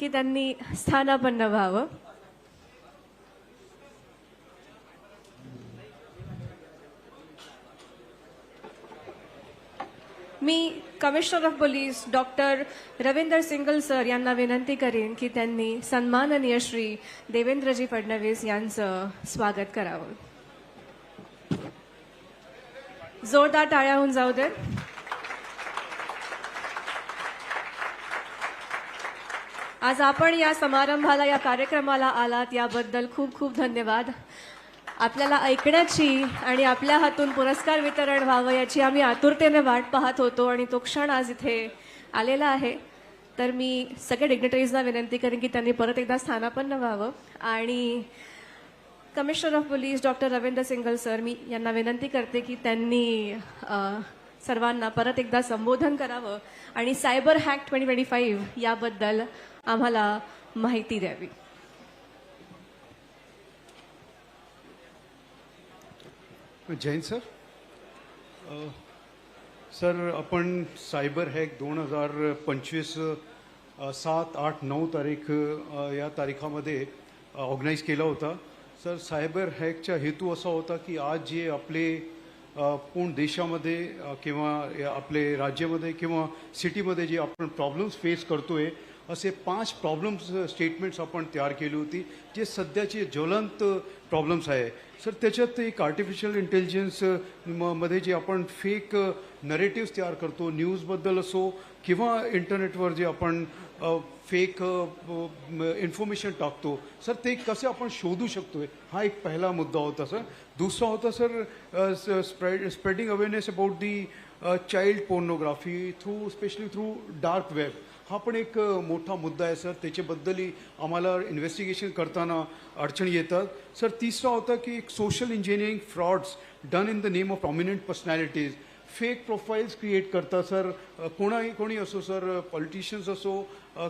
की त्यांनी स्थानापन्न व्हावं. मी commissioner of police doctor Ravinder Singal sir यांना विनंती करेन की त्यांनी सन्माननीय श्री देवेंद्रजी फडणवीस यांचं स्वागत करावं. जोरदार टाळ्या होऊन जाऊ देत. आज आपण या समारंभाला या कार्यक्रमाला आलात. याबद्दल खूप खूप धन्यवाद. आपल्याला ऐकण्याची आणि आपल्या हातून पुरस्कार वितरण व्हावं याची आम्ही आतुरतेने वाट पाहत होतो आणि तो क्षण आज इथे आलेला आहे. तर मी सगळ्या डिग्नेटरीजना विनंती करेन की त्यांनी परत एकदा स्थानापन्न व्हावं. आणि commissioner of police doctor Ravindra Singal sir मी यांना विनंती करते की त्यांनी सर्वांना परत एकदा संबोधन करावं. आणि cyber hack twenty twenty five याबद्दल आम्हाला माहिती द्यावी. जैन सर? सर आपण सायबर हॅक दोन हजार पंचवीस सात आठ नऊ तारीख या तारीखामध्ये ऑर्गनाईज केला होता. सर सायबर हॅकचा हेतू असा होता की आज जे आपले पूर्ण देशामध्ये किंवा या आपले राज्यामध्ये किंवा सिटीमध्ये जे आपण प्रॉब्लेम्स फेस करतोय असे पाच प्रॉब्लेम्स स्टेटमेंट्स आपण तयार केली होती जे सध्याचे ज्वलंत प्रॉब्लेम्स आहे. सर त्याच्यात एक आर्टिफिशियल इंटेलिजन्समध्ये जे आपण फेक नरेटिव्स तयार करतो न्यूजबद्दल असो किंवा इंटरनेटवर जे आपण फेक इन्फॉर्मेशन टाकतो सर ते कसे आपण शोधू शकतोय? हा एक पहिला मुद्दा होता सर. दुसरा होता sir spread spreading awareness about the child pornography through specially through dark web हा पण एक मोठा मुद्दा आहे सर. त्याच्याबद्दलही आम्हाला इन्व्हेस्टिगेशन करताना अडचणी येतात. सर तिसरा होता की एक social engineering frauds done in the name of prominent personalities fake profiles create करतात सर. कोणाही कोणी असो सर पॉलिटिशियन्स असो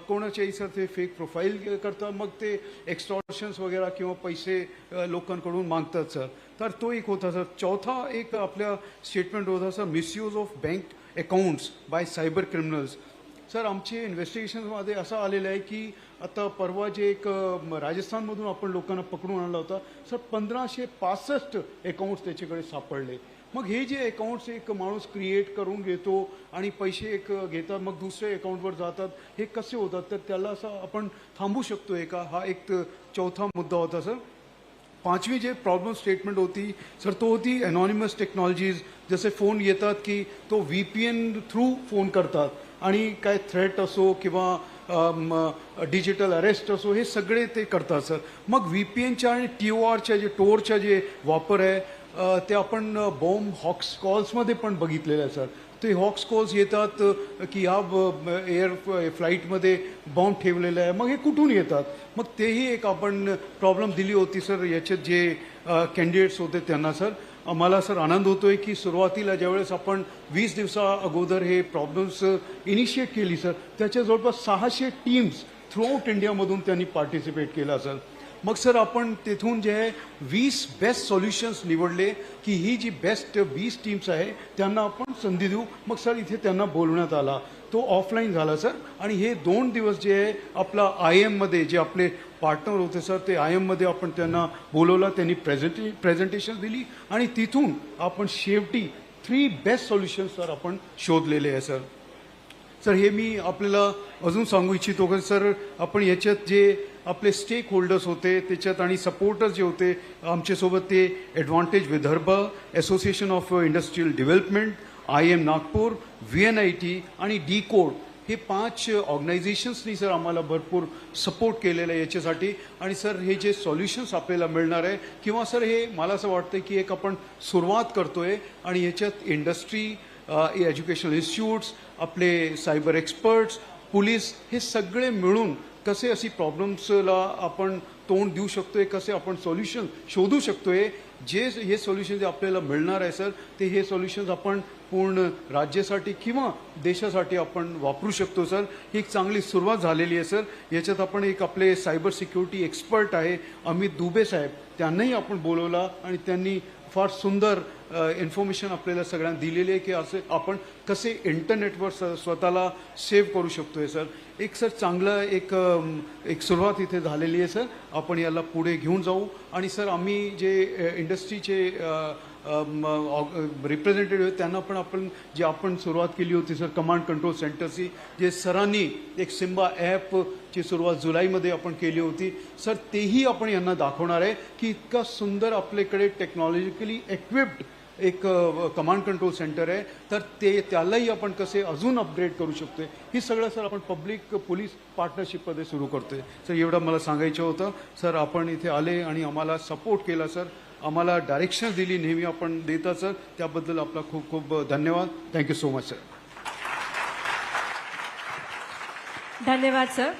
कोणाच्याही सर ते फेक प्रोफाईल करतात. मग ते एक्स्टॉर्शन्स वगैरे किंवा पैसे लोकांकडून मागतात सर. तर तो एक होता सर. चौथा एक आपल्या स्टेटमेंट होता sir. Misuse of bank accounts by cyber criminals sir आमचे इन्व्हेस्टिगेशनमध्ये असं आलेलं आहे की आता परवा जे एक राजस्थानमधून आपण लोकांना पकडून आणला होता सर पंधराशे पासष्ट अकाउंट्स त्याच्याकडे सापडले. मग हे जे अकाउंट्स एक माणूस क्रिएट करून घेतो आणि पैसे एक घेतात मग दुसऱ्या अकाउंटवर जातात हे कसे होतात? तर त्याला असं आपण थांबू शकतोय का? हा एक चौथा मुद्दा होता सर. पाचवी जे प्रॉब्लेम स्टेटमेंट होती सर तो होती अनॉनिमस टेक्नॉलॉजीज जसे फोन येतात की तो V P N through phone करतात. आणि काय थ्रेट असो किंवा डिजिटल अरेस्ट असो हे सगळे ते करतात सर मग व्ही पी एनच्या आणि टी ओ आरच्या जे टोरच्या जे वापर आहे ते आपण बॉम्ब हॉक्स कॉल्समध्ये पण बघितलेलं आहे सर ते हॉक्स कॉल्स येतात की या एअर फ्लाईटमध्ये बॉम्ब ठेवलेला आहे. मग हे कुठून येतात? मग तेही एक आपण प्रॉब्लेम दिली होती सर याच्यात जे कॅन्डिडेट्स होते त्यांना सर. मला सर आनंद होतोय की सुरुवातीला ज्यावेळेस आपण वीस दिवसा अगोदर हे प्रॉब्लेम्स इनिशिएट केली सर त्याच्या जवळपास सहाशे टीम्स थ्रू आउट इंडियामधून त्यांनी पार्टिसिपेट केला सर. मग सर आपण तिथून जे आहे वीस बेस्ट सोल्युशन्स निवडले की ही जी बेस्ट वीस टीम्स आहे त्यांना आपण संधी देऊ. मग सर इथे त्यांना बोलवण्यात आला. तो ऑफलाईन झाला सर. आणि हे दोन दिवस जे आहे आपला आय एममध्ये जे आपले पार्टनर होते सर ते आय एममध्ये आपण त्यांना बोलवलं त्यांनी प्रेझेंटे प्रेझेंटेशन दिली. आणि तिथून आपण शेवटी थ्री बेस्ट सोल्युशन्स सर आपण शोधलेले आहे सर. सर हे मी आपल्याला अजून सांगू इच्छितो की सर? आपण याच्यात जे आपले स्टेक होल्डर्स होते त्याच्यात आणि सपोर्टर्स जे होते आमच्यासोबत ते advantage Vidarbha association of industrial development I M Nagpur V N I T आणि डी कोड हे पाच ऑर्गनायझेशन्सनी सर आम्हाला भरपूर सपोर्ट केलेलं आहे याच्यासाठी. आणि सर हे जे सॉल्युशन्स आपल्याला मिळणार आहे किंवा सर हे मला असं वाटतं की एक आपण सुरुवात करतोय आणि याच्यात इंडस्ट्री एज्युकेशनल इन्स्टिट्यूट्स आपले सायबर एक्सपर्ट्स पोलीस हे सगळे मिळून कसे अशी प्रॉब्लेम्सला आपण तोंड देऊ शकतोय कसे आपण सोल्युशन शोधू शकतोय जे हे सोल्युशन जे आपल्याला मिळणार आहे सर ते हे सोल्युशन्स आपण पूर्ण राज्यासाठी किंवा देशासाठी आपण वापरू शकतो सर ही एक चांगली सुरुवात झालेली आहे सर याच्यात आपण एक आपले सायबर सिक्युरिटी एक्सपर्ट आहे अमित दुबे साहेब. त्यांनाही आपण बोलवला आणि त्यांनी फार सुंदर इन्फॉर्मेशन आपल्याला सगळ्यांना दिलेली आहे की असे आपण कसे इंटरनेटवर स- स्वतःला सेव्ह करू शकतो आहे सर एक सर चांगलं एक एक सुरुवात इथे झालेली आहे सर आपण याला पुढे घेऊन जाऊ. आणि सर आम्ही जे इंडस्ट्रीचे रिप्रेझेंटेटिव्ह आहेत. त्यांना पण आपण जे आपण सुरुवात केली होती सर कमांड कंट्रोल सेंटरची जे सरांनी एक सिम्बा ॲपची सुरुवात जुलैमध्ये आपण केली होती. सर तेही आपण यांना दाखवणार आहे की इतका सुंदर आपल्याकडे टेक्नॉलॉजिकली इक्विप्ड एक कमांड कंट्रोल सेंटर आहे. तर ते त्यालाही आपण कसे अजून अपग्रेड करू शकतो ही सगळं सर आपण पब्लिक पोलीस पार्टनरशिपमध्ये सुरू करतोय. सर एवढं मला सांगायचं होतं. सर आपण इथे आले आणि आम्हाला सपोर्ट केला सर आम्हाला डायरेक्शन दिली नेहमी आपण देता सर त्याबद्दल आपला खूप खूप धन्यवाद. Thank you so much sir धन्यवाद sir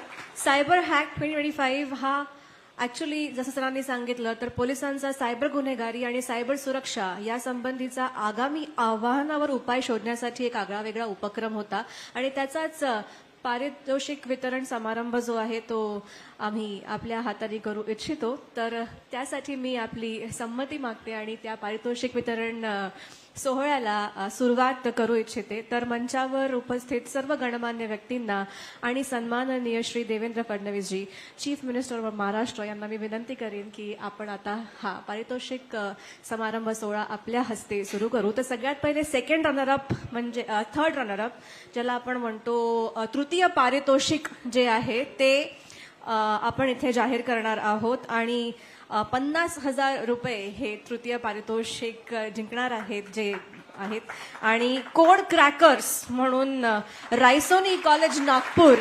cyber hack twenty twenty five हा ऍक्च्युली जसं सरांनी सांगितलं तर पोलिसांचा सायबर गुन्हेगारी आणि सायबर सुरक्षा या संबंधीचा आगामी आव्हानावर उपाय शोधण्यासाठी एक आगळा वेगळा उपक्रम होता. आणि त्याचाच पारितोषिक वितरण समारंभ जो आहे तो आम्ही आपल्या हाताने करू इच्छितो. तर त्यासाठी मी आपली संमती मागते आणि त्या पारितोषिक वितरण सोहळ्याला सुरुवात करू इच्छिते. तर मंचावर उपस्थित सर्व गणमान्य व्यक्तींना आणि सन्माननीय श्री देवेंद्र फडणवीसजी चीफ मिनिस्टर ऑफ महाराष्ट्र यांना मी विनंती करेन की आपण आता हा पारितोषिक समारंभ सोहळा आपल्या हस्ते सुरू करू. तर सगळ्यात पहिले सेकंड रनरअप म्हणजे थर्ड रनरअप ज्याला आपण म्हणतो तृतीय पारितोषिक जे आहे ते आपण इथे जाहीर करणार आहोत. आणि पन्नास हजार रुपये हे तृतीय पारितोषिक जिंकणार आहेत जे आहेत. आणि कोड क्रॅकर्स म्हणून रायसोनी कॉलेज नागपूर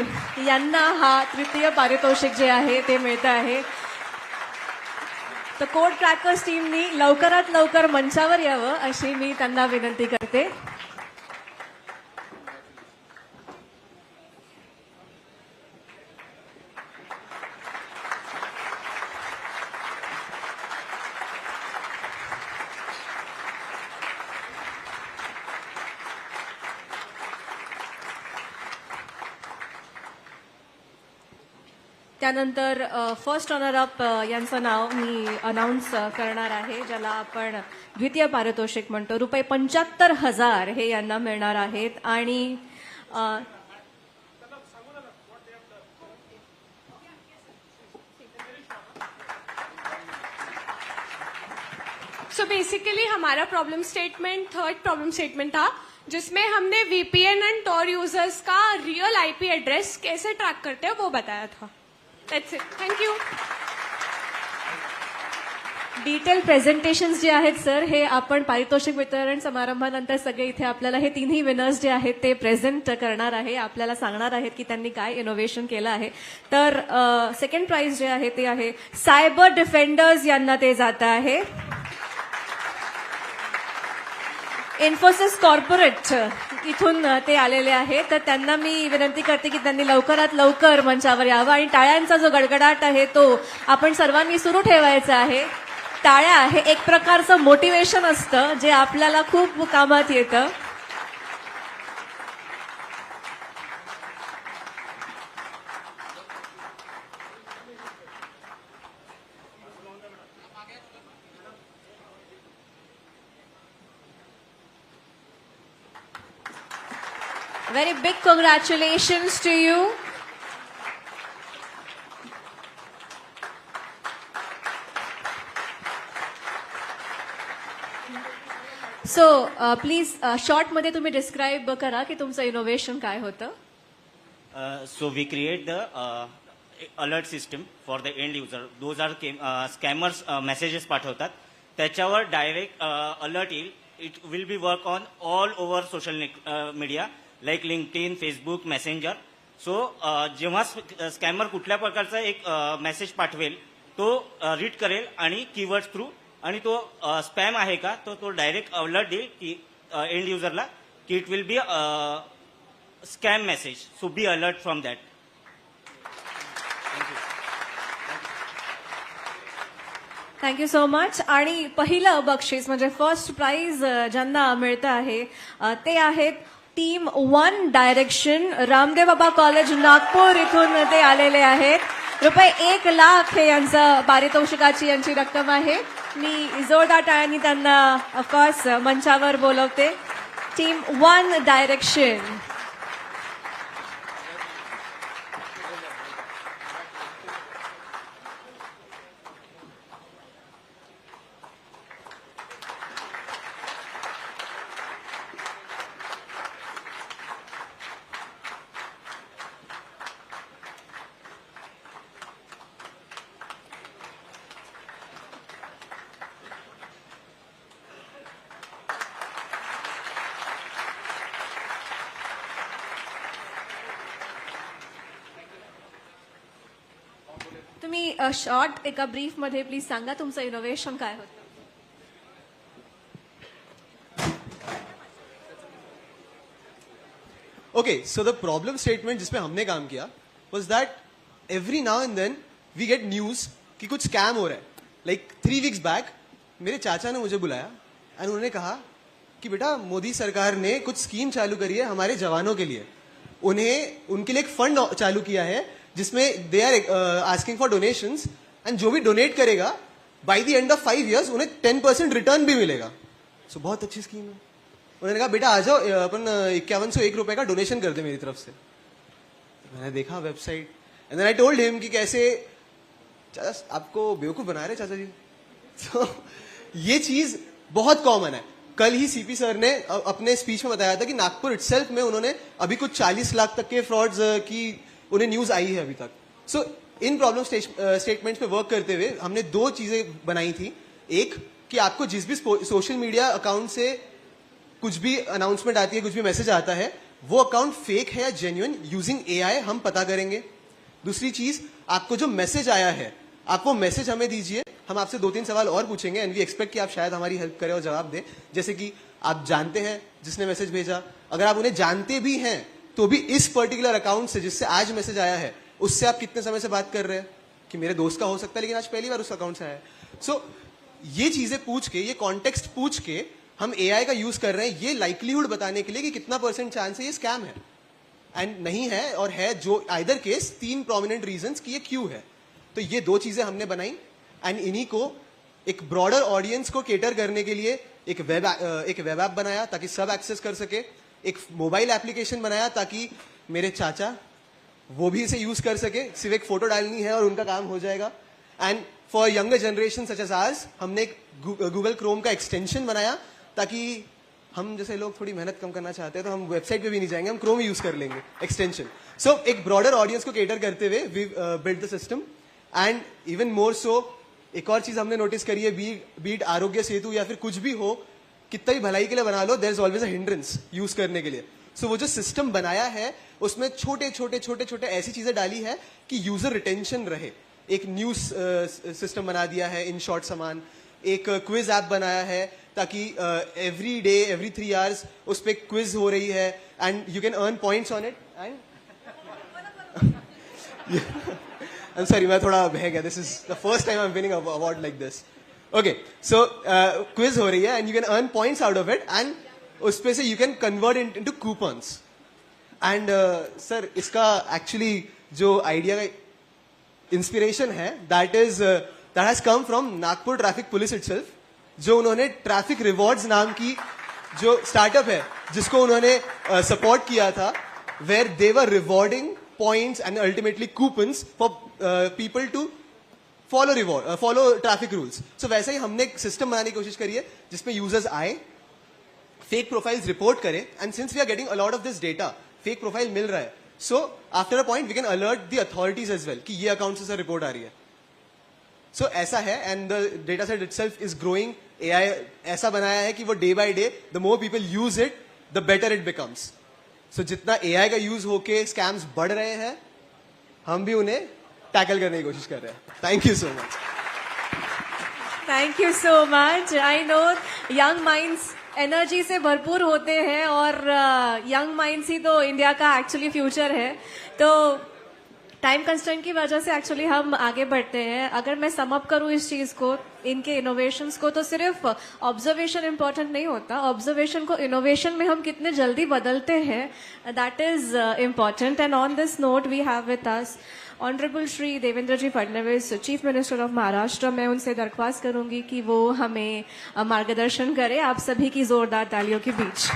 यांना हा तृतीय पारितोषिक जे आहे ते मिळतं आहे. तर कोड क्रॅकर्स टीमनी लवकरात लवकर मंचावर यावं अशी मी त्यांना विनंती करते. त्यानंतर फर्स्ट रनरअप यांचं नाव मी अनाऊन्स करणार आहे ज्याला आपण द्वितीय पारितोषिक म्हणतो. रुपये पंच्याहत्तर हजार हे यांना मिळणार आहेत आणि सो बेसिकली हमारा problem statement third problem statement था जिसमें हमने वीपीएन एंड टॉर यूजर्स का रियल आईपी एड्रेस कैसे ट्रैक करते हैं वो बताया था। That's it thank you detail presentations जे आहेत सर हे आपण पारितोषिक वितरण समारंभानंतर सगळे इथे आपल्याला हे तिन्ही विनर्स जे आहेत ते प्रेझेंट करणार आहे. आपल्याला सांगणार आहेत की त्यांनी काय इनोव्हेशन केलं आहे. तर सेकंड प्राइज जे आहे ते आहे सायबर डिफेंडर्स यांना ते जात आहे. इन्फोसिस कॉर्पोरेट इथून ते आलेले आहे तर त्यांना मी विनंती करते की त्यांनी लवकरात लवकर मंचावर यावं. आणि टाळ्यांचा जो गडगडाट आहे तो आपण सर्वांनी सुरू ठेवायचा आहे. टाळ्या हे एक प्रकारचं मोटिवेशन असतं जे आपल्याला खूप कामात येतं. Big, big congratulations to you. So please शॉर्टमध्ये तुम्ही डिस्क्राईब करा की तुमचं इनोव्हेशन काय होतं so we create the alert system for the end user those are scammers messages पाठवतात त्याच्यावर डायरेक्ट अलर्ट येईल it will be work on all over social media like LinkedIn Facebook messenger so जेव्हा scammer कुठल्या प्रकारचा एक message पाठवेल तो read करेल आणि कीवर्ड थ्रू आणि तो स्पॅम आहे का तो तो डायरेक्ट अलर्ट देईल की एंड युजरला की it will be scam message so be alert from that thank you so much आणि पहिलं बक्षीस म्हणजे फर्स्ट प्राइज ज्यांना मिळतं आहे ते आहेत team one direction Ramdev Baba college Nagpur इथून ते आलेले आहेत. रुपये एक लाख हे यांचं पारितोषिकाची यांची रक्कम आहे. मी जोरदार टाळ्यांनी त्यांना ऑफकोर्स मंचावर बोलवते. टीम वन डायरेक्शन शॉर्ट एका ब्रीफ मध्ये प्लीज़ सांगा इनोव्हेशन काय होतं? Okay, so the problem statement जिसपे हमने काम किया was that every now and then we get news कि कुछ स्कैम हो रहा है। लाइक थ्री वीक्स बैक मेरे चाचा ने मुझे बुलाया एंड उन्होंने कहा कि बेटा मोदी सरकार ने कुछ स्कीम चालू करी है हमारे जवानों के लिए। उन्हें उनके लिए एक फंड चालू किया है जिसमें they are asking for donation and जो भी डोनेट करेगा by the end of five years उन्हें टेन परसेंट रिटर्न भी मिलेगा। सो so, बहुत अच्छी स्कीम है। उन्होंने कहा बेटा आ जाओ अपन इक्यावन सौ एक रुपए का डोनेशन कर दे मेरी तरफ़ से। तो मैंने देखा website and I told him कि कैसे चाचा आपको बेवकूफ़ बना रहे चाचा जी? तो ये चीज़ बहुत कॉमन है। कल ही सीपी सर ने अपने स्पीच में बताया था कि नागपुर इटसेल्फ में उन्होंने अभी कुछ 40 लाख तक के फ्रॉड्स की उन्हें न्यूज़ आई है अभी तक। सो इन प्रॉब्लम स्टेटमेंट्स पे वर्क करते हुए हमने दो चीज़ें बनाई थी। एक, कि आपको जिस भी सोशल मीडिया अकाउंट से कुछ भी अनाउंसमेंट आती है, कुछ भी मैसेज आता है, वो अकाउंट फेक है या जेन्युइन यूजिंग एआई हम पता करेंगे। दूसरी चीज़, आपको जो मैसेज आया है, आप वो मैसेज हमें दीजिए। हम आपसे दो तीन सवाल और पूछेंगे एंड वी एक्सपेक्ट कि आप शायद हमारी हेल्प करें और जवाब दें। जैसे कि आप जानते हैं जिसने मैसेज भेजा। अगर आप उन्हें जानते भी हैं तो भी इस पर्टिकुलर अकाउंट से जिससे आज मैसेज आया है, उससे आप कितने समय से बात कर रहे हैं? कि मेरे दोस्त का हो सकता है, लेकिन आज पहली बार उस अकाउंट से आया सो ये चीज़ें पूछ के, ये कॉन्टेक्स्ट पूछ के हम एआई का यूज़ कर रहे हैं, ये लाइकलीहुड बताने के लिए कि कितना परसेंट चांस है, ये स्कैम है। एंड नहीं है, और है जो आइदर केस तीन प्रोमिनेंट रीजन कि ये क्यों है। तो ये दो चीज़ें हमने बनाई एंड इन्हीं को एक ब्रॉडर ऑडियंस को केटर करने के लिए एक वेब एक वेब ऐप बनाया, ताकि सब एक्सेस कर सके। एक मोबाइल एप्लीकेशन बनाया ताकि मेरे चाचा वो भी इसे यूज़ कर सके। सिर्फ़ एक फ़ोटो डालनी है और उनका काम हो जाएगा। And for younger generation such as ours हमने एक गूगल क्रोम का एक्सटेंशन बनाया ताकि हम जैसे लोग थोड़ी मेहनत कम करना चाहते हैं तो हम वेबसाइट पे भी नहीं जाएँगे हम क्रोम यूज़ कर लेंगे एक्सटेंशन सो so, एक ब्रॉडर ऑडियंस को केटर करते हुए we build the system and even more so एक और चीज़ हमने नोटिस करी है बी बीट आरोग्य सेतु या फिर कुछ भी हो कितना भी भलाई के लिए बना low there is always a hindrance use करने के लिए. सो so, वो जो सिस्टम बनाया है उसमें छोटे छोटे छोटे छोटे ऐसी चीज़ें डाली है कि यूज़र रिटेंशन रहे. एक न्यूज़ सिस्टम बना दिया है इन शॉर्ट सामान. एक क्विज ऐप बनाया है ताकि every day every three hours उस पर क्विज हो रही है and you can earn points on it and sorry, मैं थोड़ा बह गया. This is the first time I'm winning an award like this. So uh, quiz हो रही है and you can earn points out of it and उस पे से you can convert into coupons. And uh, sir, इसका actually जो idea का inspiration है that is that has come from Nagpur traffic police itself जो उन्होंने ट्रैफ़िक रिवॉर्ड्स नाम की जो स्टार्टअप है जिसको उन्होंने सपोर्ट uh, किया था where rewarding points and ultimately coupons for people to follow reward follow traffic rules so वैसे ही हमने एक सिस्टम बनाने की कोशिश करी है जिसमें यूज़र्स आए फेक प्रोफाइल्स रिपोर्ट करें and since we are getting a lot of this data fake profile mill रहा है so after a point we can alert the authorities as well कि ये अकाउंट से सर रिपोर्ट आ रही है। सो so, ऐसा है and the data set itself is growing A I ऐसा बनाया है कि वो day by day the more people use it the better it becomes so जितना ए आई का यूज़ होके स्कैम्स बढ़ रहे हैं हम भी उन्हें टैकल करने की कोशिश कर रहे हैं। Thank you so much thank you so much I know young minds energy से भरपूर होते हैं और यंग uh, माइंड्स ही तो इंडिया का एक्चुअली फ्यूचर है। तो टाइम कंस्टेंट की वजह से एक्चुअली हम आगे बढ़ते हैं। अगर मैं समअप करूँ इस चीज़ को इनके इनोवेशन को तो सिर्फ़ ऑब्जर्वेशन इंपॉर्टेंट नहीं होता। ऑब्जर्वेशन को इनोवेशन में हम कितने जल्दी बदलते हैं that is important and on this note we have with us honourable Shri Devendra ji Fadnavis chief minister of Maharashtra मैं उनसे दरख्वास्त करूंगी कि वो हमें मार्गदर्शन करें आप सभी की जोरदार तालियों के बीच।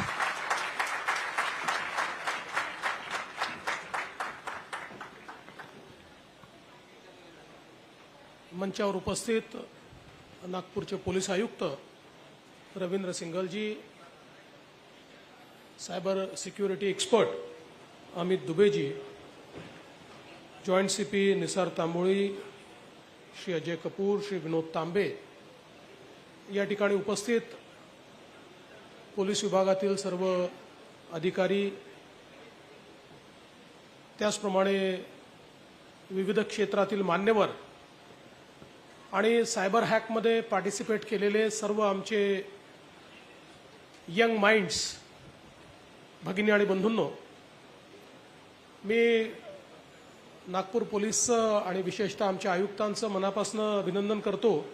मंचावर उपस्थित नागपूरचे पोलीस आयुक्त रवींद्र सिंगलजी cyber security expert Amit दुबेजी joint C P Nisar Tamboli Shri Ajay Kapoor Shri Vinod Tambe या ठिकाणी उपस्थित पोलीस विभागातील सर्व अधिकारी त्याचप्रमाणे विविध क्षेत्रातील मान्यवर आणि सायबर हॅकमध्ये पार्टिसिपेट केलेले सर्व आमचे यंग माइंड्स भगिनी आणि बंधूंनो मी नागपूर पोलीसचं आणि विशेषतः आमच्या आयुक्तांचं मनापासून अभिनंदन करतो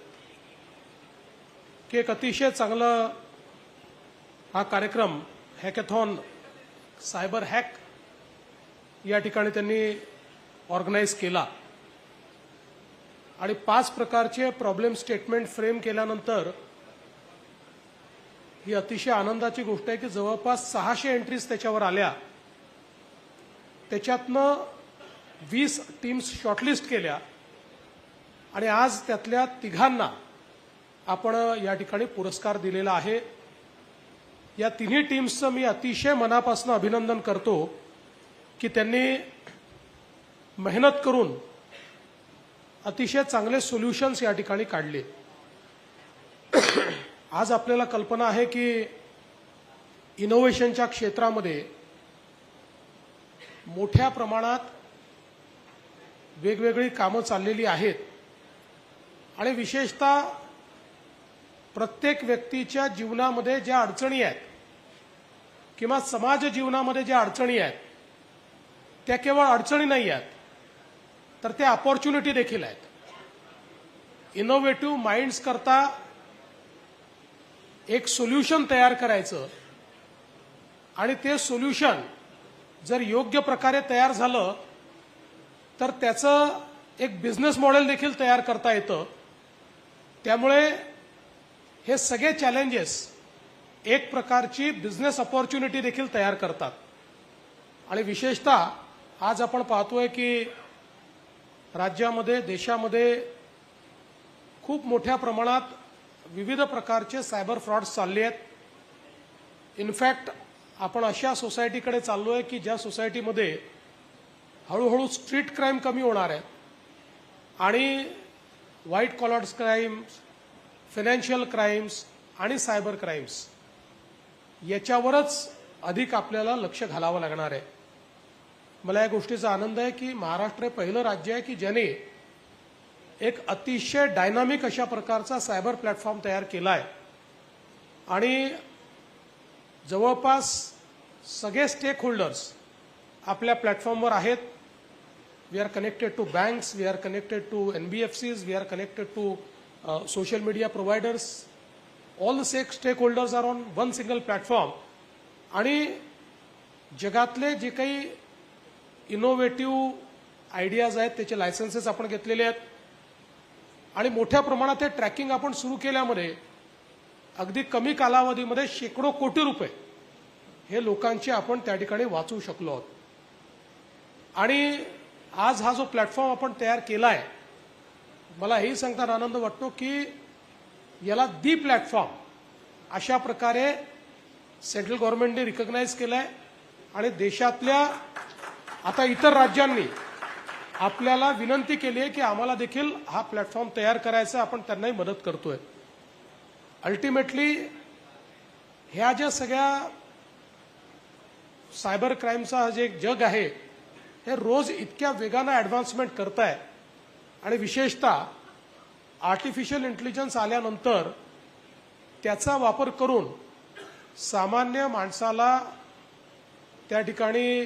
की एक अतिशय चांगला हा कार्यक्रम हॅकॅथॉन सायबर हॅक या ठिकाणी त्यांनी ऑर्गनाईज केला. आणि पाच प्रकारचे प्रॉब्लेम स्टेटमेंट फ्रेम केल्यानंतर ही अतिशय आनंदाची गोष्ट आहे की जवळपास सहाशे एंट्रीज त्याच्यावर आल्या. त्याच्यातनं वीस टीम्स शॉर्टलिस्ट केल्या. आणि आज त्यातल्या तिघांना आपण या ठिकाणी पुरस्कार दिलेला आहे. या तिन्ही टीम्सचं मी अतिशय मनापासून अभिनंदन करतो की त्यांनी मेहनत करून अतिशय चांगले सोल्युशन्स या ठिकाणी काढले. आज आपल्याला कल्पना आहे की इनोव्हेशनच्या क्षेत्रामध्ये मोठ्या प्रमाणात वेगवेगळी कामं चाललेली आहेत. आणि विशेषतः प्रत्येक व्यक्तीच्या जीवनामध्ये ज्या अडचणी आहेत किंवा समाज जीवनामध्ये ज्या अडचणी आहेत त्या केवळ अडचणी नाही आहेत तर त्या अपॉर्च्युनिटी देखील आहेत. इनोव्हेटिव्ह माइंड्स करता एक सोल्युशन तयार करायचं आणि ते सोल्युशन जर योग्य प्रकारे तयार झालं तर त्याचं एक बिझनेस मॉडेल देखील तयार करता येतं. त्यामुळे हे सगळे चॅलेंजेस एक प्रकारची बिझनेस अपॉर्च्युनिटी देखील तयार करतात. आणि विशेषतः आज आपण पाहतोय की राज्यामध्ये देशामध्ये खूप मोठ्या प्रमाणात विविध प्रकारचे सायबर फ्रॉड्स चालले आहेत. इनफॅक्ट आपण अशा सोसायटीकडे चाललो आहे की ज्या सोसायटीमध्ये हळूहळू स्ट्रीट क्राईम कमी होणार आहे. आणि white collars crimes financial crimes आणि सायबर क्राईम्स याच्यावरच अधिक आपल्याला लक्ष घालावं लागणार आहे. मला या गोष्टीचा आनंद आहे की महाराष्ट्र हे पहिलं राज्य आहे की ज्याने एक अतिशय डायनामिक अशा प्रकारचा सायबर प्लॅटफॉर्म तयार केला आहे आणि जवळपास सगळे स्टेक होल्डर्स आपल्या प्लॅटफॉर्मवर आहेत. We are connected to banks we are connected to N B F connected we are connected to social media the all the sec stakeholders are on one single platform आणि जगातले जे काही innovative ideas आहेत त्याचे licences आपण घेतलेले आहेत. आणि मोठ्या प्रमाणात हे ट्रॅकिंग आपण सुरू केल्यामध्ये अगदी कमी कालावधीमध्ये शेकडो कोटी रुपये हे लोकांचे आपण त्या ठिकाणी वाचवू शकलो आहोत. आणि आज हा जो प्लॅटफॉर्म आपण तयार केला आहे मला हेही सांगताना आनंद वाटतो की याला दी प्लॅटफॉर्म अशा प्रकारे सेंट्रल गव्हर्नमेंटने रिकग्नाइज केलं आहे आणि देशातल्या आता इतर राज्यांनी आपल्याला विनंती केली आहे की आम्हाला देखील हा प्लॅटफॉर्म तयार करायचा आपण त्यांनाही मदत करतोय. अल्टिमेटली ह्या ज्या सगळ्या सायबर क्राईमचा जे एक जग आहे हे रोज इतक्या वेगानं ॲडव्हान्समेंट करत आहे आणि विशेषतः आर्टिफिशियल इंटेलिजन्स आल्यानंतर त्याचा वापर करून सामान्य माणसाला त्या ठिकाणी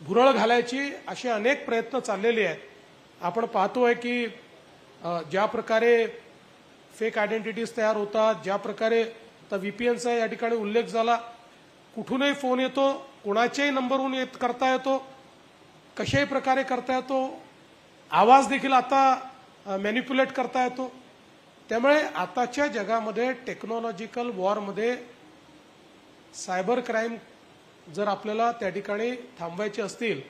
भुरळ घालायची असे अनेक प्रयत्न चाललेले आहेत. आपण पाहतोय की ज्या प्रकारे फेक आयडेंटिटीज तयार होतात ज्या प्रकारे आता व्हीपीएनचा या ठिकाणी उल्लेख झाला कुठूनही फोन येतो कोणाच्याही नंबरहून येत करता येतो कशाही प्रकारे करता येतो आवाज देखील आता मॅनिप्युलेट करता येतो. त्यामुळे आताच्या जगामध्ये टेक्नॉलॉजिकल वॉरमध्ये सायबर क्राईम जर आपल्याला त्या ठिकाणी थांबवायचे असतील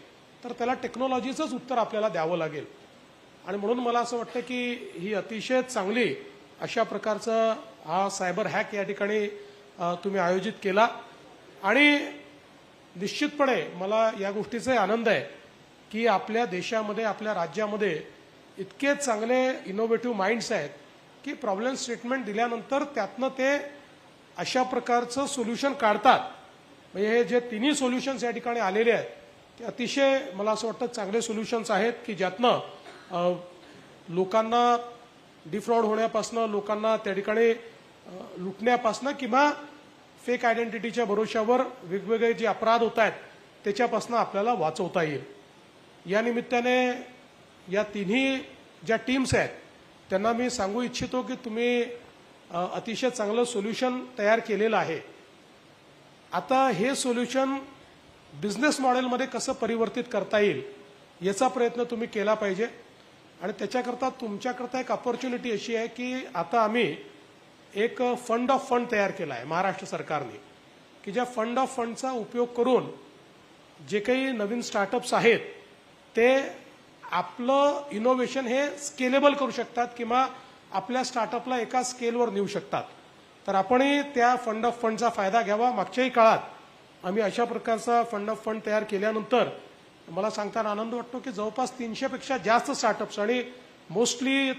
तर त्याला टेक्नॉलॉजीचंच उत्तर आपल्याला द्यावं लागेल. आणि म्हणून मला असं वाटतं की ही अतिशय चांगली अशा प्रकारचा हा सायबर हॅक या ठिकाणी तुम्ही आयोजित केला. आणि निश्चितपणे मला या गोष्टीचा आनंद आहे. की आपल्या देशामध्ये आपल्या राज्यामध्ये इतके चांगले इनोव्हेटिव्ह माइंड्स आहेत की प्रॉब्लेम स्टेटमेंट दिल्यानंतर त्यातनं ते अशा प्रकारचं सोल्युशन काढतात. म्हणजे हे जे तिन्ही सोल्युशन्स या ठिकाणी आलेले आहेत ते अतिशय मला असं वाटतं चांगले सोल्युशन्स आहेत की ज्यातनं लोकांना डिफ्रॉड होण्यापासनं लोकांना त्या ठिकाणी लुटण्यापासनं किंवा फेक आयडेंटिटीच्या भरोशावर वेगवेगळे जे अपराध होत आहेत त्याच्यापासून आपल्याला वाचवता येईल. या निमित्ताने या तिन्ही ज्या टीम्स आहेत त्यांना मी सांगू इच्छितो की तुम्ही अतिशय चांगलं सोल्युशन तयार केलेलं आहे. आता हे सोल्युशन बिझनेस मॉडेलमध्ये कसं परिवर्तित करता येईल याचा प्रयत्न तुम्ही केला पाहिजे. आणि त्याच्याकरता तुमच्याकरता एक ऑपॉर्च्युनिटी अशी आहे की आता आम्ही एक फंड ऑफ फंड तयार केला आहे महाराष्ट्र सरकारने की ज्या फंड ऑफ फंडचा उपयोग करून जे काही नवीन स्टार्टअप्स आहेत ते आपलं इनोव्हेशन हे स्केलेबल करू शकतात किंवा आपल्या स्टार्टअपला एका स्केलवर नेऊ शकतात. तर आपणही त्या फंड ऑफ फंडचा फायदा घ्यावा. मागच्याही काळात आम्ही अशा प्रकारचा फंड ऑफ फंड तयार केल्यानंतर मला सांगताना आनंद वाटतो की जवळपास तीनशेपेक्षा जास्त स्टार्टअप्स आणि मोस्टली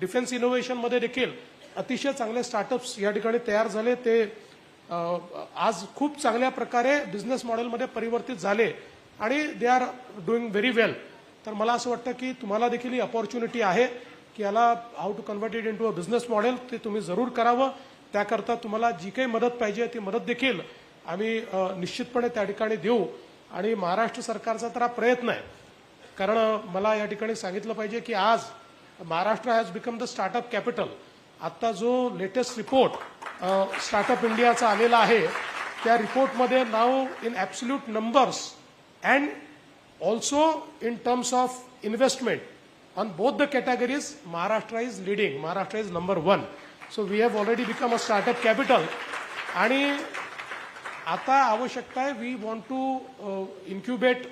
डिफेन्स इनोव्हेशनमध्ये देखील अतिशय चांगले स्टार्टअप्स या ठिकाणी तयार झाले. ते आज खूप चांगल्या प्रकारे बिझनेस मॉडेलमध्ये परिवर्तित झाले. आणि they are doing very well तर मला असं वाटतं की तुम्हाला देखील ही अपॉर्च्युनिटी आहे की याला how to convert it into a business model ते तुम्ही जरूर करावं. त्याकरता तुम्हाला जी काही मदत पाहिजे ती मदत देखील आम्ही निश्चितपणे त्या ठिकाणी देऊ. आणि महाराष्ट्र सरकारचा तर हा प्रयत्न आहे. कारण मला या ठिकाणी सांगितलं पाहिजे की आज Maharashtra has become the startup capital आता जो लेटेस्ट रिपोर्ट स्टार्टअप इंडियाचा आलेला आहे त्या रिपोर्टमध्ये नाव in absolute numbers and also in terms of investment on both the categories Maharashtra is leading. Maharashtra is number one so we have already become a startup capital आणि आता आवश्यकता आहे we want to incubate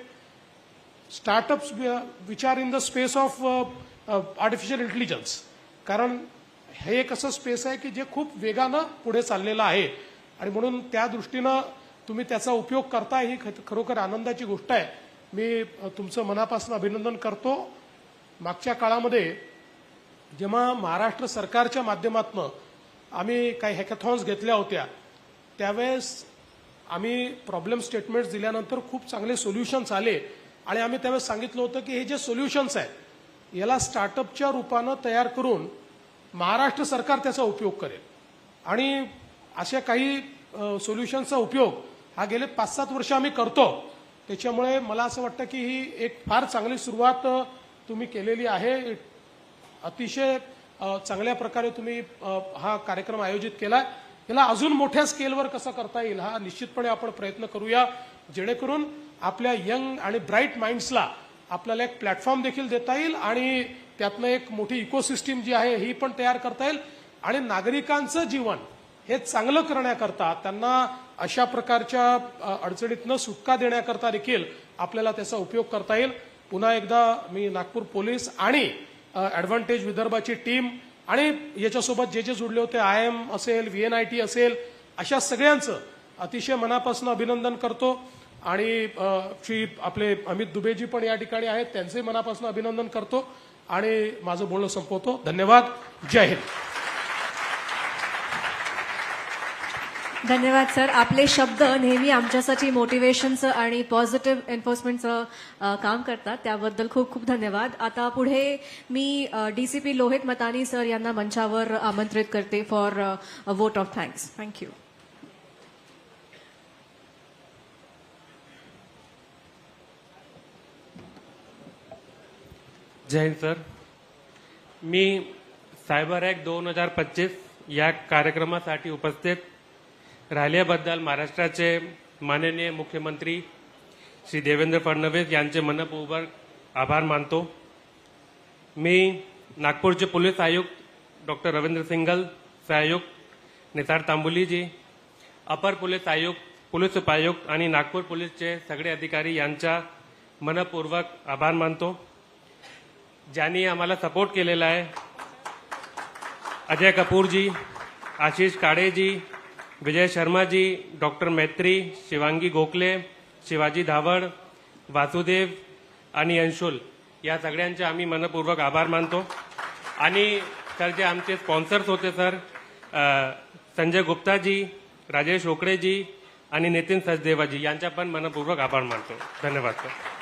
startups which are in the space of artificial intelligence कारण हे एक असं space आहे की जे खूप वेगानं पुढे चाललेलं आहे आणि म्हणून त्या दृष्टीनं तुम्ही त्याचा उपयोग करताय ही ख- खरोखर आनंदाची गोष्ट आहे. मी तुमचं मनापासून अभिनंदन करतो. मागच्या काळामध्ये जेव्हा महाराष्ट्र सरकारच्या माध्यमातून आम्ही काही हॅकॅथॉन्स घेतल्या होत्या त्यावेळेस आम्ही प्रॉब्लेम स्टेटमेंट्स दिल्यानंतर खूप चांगले सोल्युशन्स आले. आणि आम्ही त्यावेळेस सांगितलं होतं की हे जे सोल्युशन्स आहेत याला स्टार्टअपच्या रूपानं तयार करून महाराष्ट्र सरकार त्याचा उपयोग करेल. आणि अशा काही सोल्युशन्सचा उपयोग हा गेले पाच सात वर्ष आम्ही करतो. त्याच्यामुळे मला असं वाटतं की ही एक फार चांगली सुरुवात तुम्ही केलेली आहे. अतिशय चांगल्या प्रकारे तुम्ही हा कार्यक्रम आयोजित केला याला अजून मोठ्या स्केलवर कसं करता येईल हा निश्चितपणे आपण प्रयत्न करूया. जेणेकरून आपल्या यंग आणि ब्राईट माइंड्सला आपल्याला एक प्लॅटफॉर्म देखील देता येईल आणि त्यातनं एक मोठी इकोसिस्टीम जी आहे ही पण तयार करता येईल. आणि नागरिकांचं जीवन हे चांगलं करण्याकरता त्यांना अशा प्रकारच्या अडचणीतनं सुटका देण्याकरता देखील आपल्याला त्याचा उपयोग करता येईल. पुन्हा एकदा मी नागपूर पोलीस आणि ॲडव्हान्टेज विदर्भाची टीम आणि याच्यासोबत जे जे जुडले होते आय एम असेल व्ही एन आय टी असेल अशा सगळ्यांचं अतिशय मनापासून अभिनंदन करतो. आणि श्री आपले अमित दुबेजी पण या ठिकाणी आहेत त्यांचंही मनापासून अभिनंदन करतो. आणि माझं बोलणं संपवतो. धन्यवाद. जय हिंद. धन्यवाद सर. आपले शब्द नेहमी आमच्यासाठी मोटिवेशनचं आणि पॉझिटिव्ह एन्फोर्समेंटचं काम करतात. त्याबद्दल खूप खूप धन्यवाद. आता पुढे मी डीसीपी लोहित मतानी सर यांना मंचावर आमंत्रित करते for vote of thanks. Thank you जय हिंद सर. मी सायबर ॲक्ट दोन हजार पच्चीस या कार्यक्रमासाठी उपस्थित राहिल्याबद्दल महाराष्ट्राचे माननीय मुख्यमंत्री श्री देवेंद्र फडणवीस यांचे मनपूर्वक आभार मानतो. मी नागपूरचे पोलीस आयुक्त डॉक्टर रवींद्र सिंगल सहआयुक्त निसार तांबुलीजी अपर पोलीस आयुक्त पोलीस उपायुक्त आणि नागपूर पोलीसचे सगळे अधिकारी यांचा मनपूर्वक आभार मानतो. ज्यांनी आम्हाला सपोर्ट केलेला आहे अजय कपूरजी आशिष काळेजी विजय शर्माजी डॉक्टर मैत्री शिवांगी गोखले शिवाजी धावड वासुदेव आणि अंशुल या सगळ्यांचे आम्ही मनपूर्वक आभार मानतो. आणि सर जे आमचे स्पॉन्सर्स होते सर संजय गुप्ताजी राजेश ओकडेजी आणि नितीन सचदेवाजी यांचा पण मनपूर्वक आभार मानतो. धन्यवाद सर.